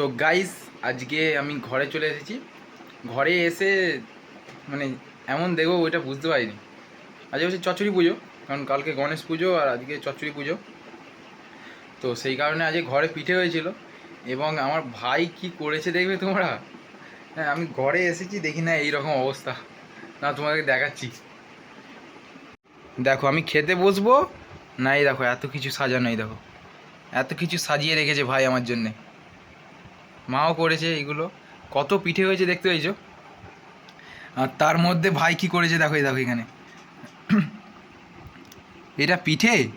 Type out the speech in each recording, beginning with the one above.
তো গাইস আজকে আমি ঘরে চলে এসেছি। ঘরে এসে মানে এমন দেখব ওইটা বুঝতে পারিনি। আজকে হচ্ছে চচ্চড়ি পুজো, কারণ কালকে গণেশ পুজো আর আজকে চচ্চড়ি পুজো। তো সেই কারণে আজকে ঘরে পিঠে হয়েছিল এবং আমার ভাই কি করেছে দেখবে তোমরা? হ্যাঁ আমি ঘরে এসেছি, দেখি না এইরকম অবস্থা। না তোমাকে দেখাচ্ছি। দেখো, আমি খেতে বসবো, না এই দেখো, এত কিছু সাজানো এই দেখো। এত কিছু সাজিয়ে রেখেছে ভাই আমার জন্যে। মাও করেছে এগুলো। কত পিঠে হয়েছে দেখতে পেয়েছ? আর তার মধ্যে ভাই কি করেছে দেখো, এই দেখো এখানে। এটা পিঠে?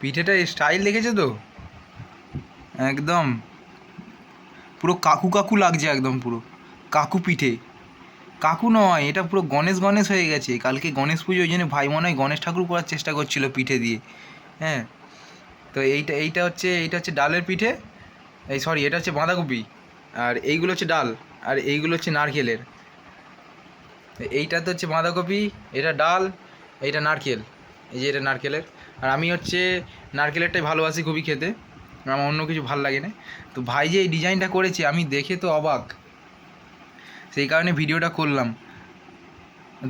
পিঠেটা স্টাইল দেখেছ তো? একদম। পুরো কাকু কাকু লাগছে একদম পুরো। কাকু পিঠে। কাকু নয়, এটা পুরো গণেশ গণেশ হয়ে গেছে। কালকে গণেশ পুজো, ওই জন্য ভাই মনে হয় গণেশ ঠাকুর করার চেষ্টা করছিল পিঠে দিয়ে। হ্যাঁ। তো এইটা এইটা হচ্ছে এইটা হচ্ছে ডালের পিঠে, এই সরি এটা হচ্ছে বাঁধাকপি, আর এইগুলো হচ্ছে ডাল, আর এইগুলো হচ্ছে নারকেলের। এইটা তো হচ্ছে বাঁধাকপি, এটা ডাল, এইটা নারকেল, এই যে এটা নারকেলের। আর আমি হচ্ছে নারকেলেরটাই ভালোবাসি খুবই খেতে, আমার অন্য কিছু ভালো লাগে না। তো ভাই যে এই ডিজাইনটা করেছে, আমি দেখে তো অবাক। সেই কারণে ভিডিওটা করলাম।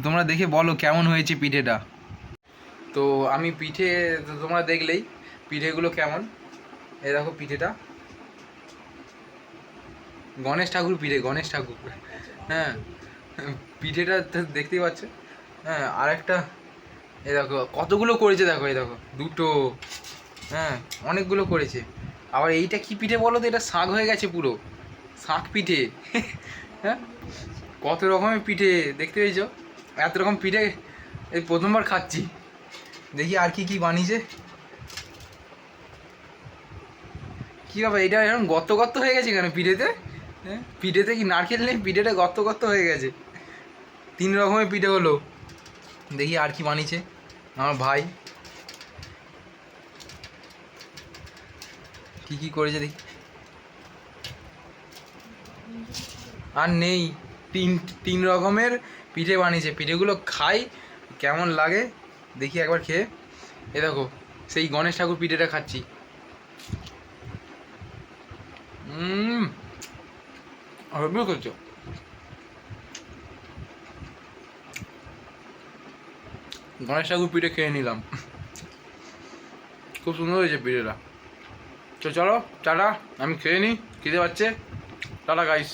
তোমরা দেখে বলো কেমন হয়েছে পিঠেটা। তো আমি পিঠে তোমরা দেখলেই পিঠেগুলো কেমন? এই দেখো পিঠেটা। গণেশ ঠাকুর পিঠে, গণেশ ঠাকুর। হ্যাঁ পিঠেটা দেখতেই পাচ্ছ। হ্যাঁ আর একটা এই দেখো, কতগুলো করেছে দেখো, এই দেখো, দুটো। হ্যাঁ অনেকগুলো করেছে। আবার এইটা কি পিঠে বলো তো? এটা শাক হয়ে গেছে পুরো। শাক পিঠে। হ্যাঁ কত রকমের পিঠে, দেখতে পেয়েছ? এত রকম পিঠে, এই প্রথমবার খাচ্ছি। দেখি আর কি কি বানিয়েছে। কি বাবা এটা এরকম গর্ত গর্ত হয়ে গেছে কেন পিঠেতে? হ্যাঁ? পিঠেতে কি নারকেল নেই? পিঠেটা গর্ত গর্ত হয়ে গেছে। তিন রকমের পিঠে হলো। দেখি আর কি বানিয়েছে আমার ভাই। কি কি করেছে দেখি। আর নেই। তিন তিন রকমের পিঠে বানিয়েছে। পিঠেগুলো খাই, কেমন লাগে দেখি একবার খেয়ে। এ দেখো, সেই গণেশ ঠাকুর পিঠেটা খাচ্ছি। হুম হেভি করছ গণেশ ঠাকুর পিঠে খেয়ে নিলাম খুব সুন্দর হয়েছে পিঠেটা তো চলো টাটা আমি খেয়ে নিই খিদে পাচ্ছে টাটা গাইস